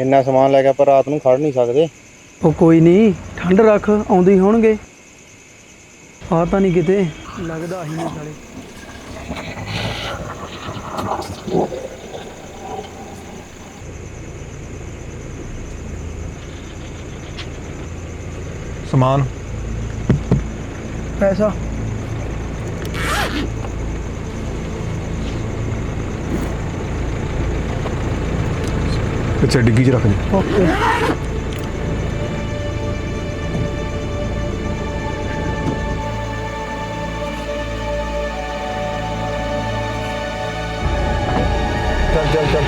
ਇੰਨਾ ਸਮਾਨ ਲੈ ਕੇ ਆਪਾਂ ਰਾਤ ਨੂੰ ਖੜ ਨਹੀਂ ਸਕਦੇ। ਉਹ ਕੋਈ ਨਹੀਂ ਠੰਡ ਰੱਖ ਆਉਂਦੇ ਹੀ ਹੋਣਗੇ। ਆ ਤਾਂ ਨਹੀਂ ਕਿਤੇ। ਲੱਗਦਾ ਹੀ ਨਹੀਂ ਸਾਲੇ। ਸਮਾਨ। ਪੈਸਾ। ਪਿੱਛੇ ਡਿੱਗੀ 'ਚ ਰੱਖ ਦੇ। ਓਕੇ ਚੱਲ ਚੱਲ ਚੱਲ